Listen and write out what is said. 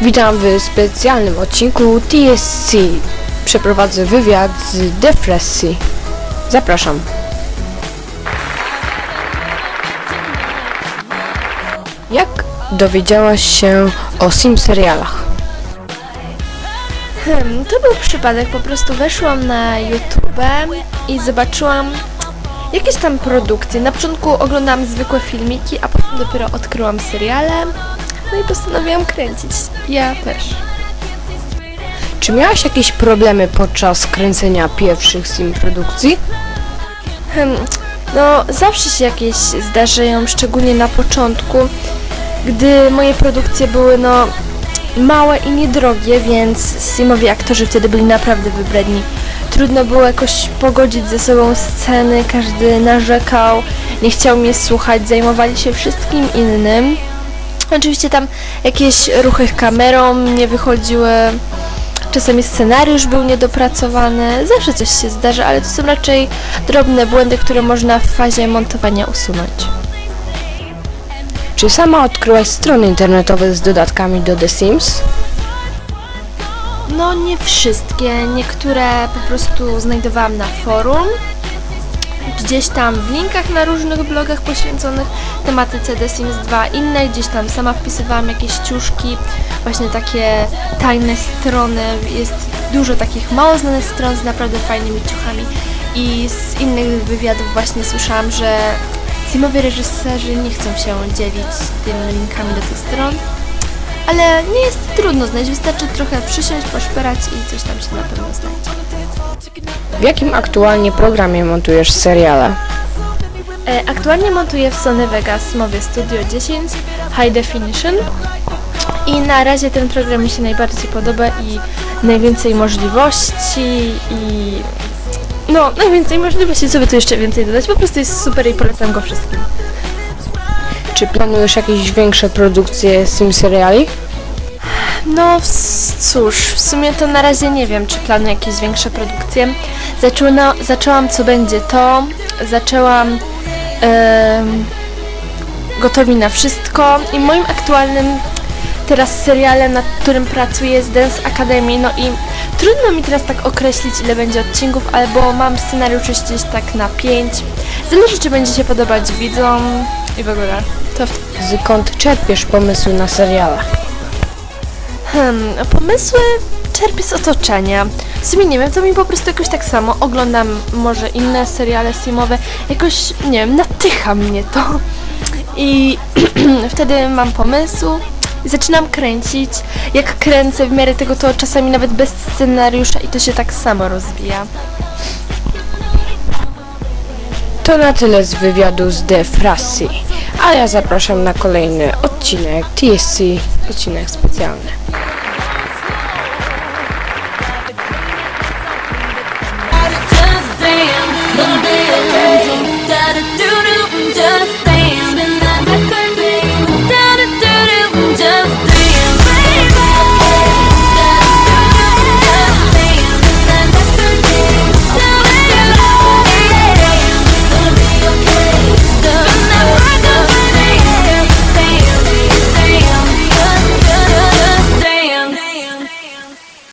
Witam w specjalnym odcinku TSC. Przeprowadzę wywiad z Defressy. Zapraszam. Jak dowiedziałaś się o sim serialach? Hmm, to był przypadek, po prostu weszłam na YouTube i zobaczyłam jakieś tam produkcje. Na początku oglądałam zwykłe filmiki, a potem dopiero odkryłam seriale. No i postanowiłam kręcić. Ja też. Czy miałaś jakieś problemy podczas kręcenia pierwszych sim produkcji? Hmm, no zawsze się jakieś zdarzają, szczególnie na początku, gdy moje produkcje były no małe i niedrogie, więc simowi aktorzy wtedy byli naprawdę wybredni. Trudno było jakoś pogodzić ze sobą sceny, każdy narzekał, nie chciał mnie słuchać, zajmowali się wszystkim innym. Oczywiście tam jakieś ruchy kamerą nie wychodziły, czasami scenariusz był niedopracowany, zawsze coś się zdarza, ale to są raczej drobne błędy, które można w fazie montowania usunąć. Czy sama odkryłaś strony internetowe z dodatkami do The Sims? No nie wszystkie, niektóre po prostu znajdowałam na forum, gdzieś tam w linkach na różnych blogach poświęconych tematyce The Sims 2, inne gdzieś tam sama wpisywałam jakieś ciuszki, właśnie takie tajne strony, jest dużo takich mało znanych stron z naprawdę fajnymi ciuchami. I z innych wywiadów właśnie słyszałam, że simowi reżyserzy nie chcą się dzielić tymi linkami do tych stron, ale nie jest trudno znaleźć, wystarczy trochę przysiąść, poszperać i coś tam się na pewno znajdzie. W jakim aktualnie programie montujesz seriale? E, Aktualnie montuję w Sony Vegas Mowie Studio 10 High Definition i na razie ten program mi się najbardziej podoba i najwięcej możliwości i no najwięcej możliwości, co by tu jeszcze więcej dodać, po prostu jest super i polecam go wszystkim. Czy planujesz jakieś większe produkcje sim seriali? No cóż, w sumie to na razie nie wiem, czy planuję jakieś większe produkcje. Zaczęła, zaczęłam co będzie to, zaczęłam em, gotowi na wszystko i moim aktualnym teraz serialem, nad którym pracuję jest Dance Academy, no i trudno mi teraz tak określić ile będzie odcinków, albo mam scenariusz gdzieś tak na 5. Zależy czy będzie się podobać widzom i w ogóle. To w Skąd czerpiesz pomysły na seriale? Hmm, pomysły czerpię z otoczenia. W sumie nie wiem, to mi po prostu jakoś tak samo. Oglądam może inne seriale simowe, jakoś, nie wiem, natycha mnie to. I wtedy mam pomysł i zaczynam kręcić. Jak kręcę w miarę tego, to czasami nawet bez scenariusza i to się tak samo rozwija. To na tyle z wywiadu z The Frassi, a ja zapraszam na kolejny odcinek TSC, odcinek specjalny.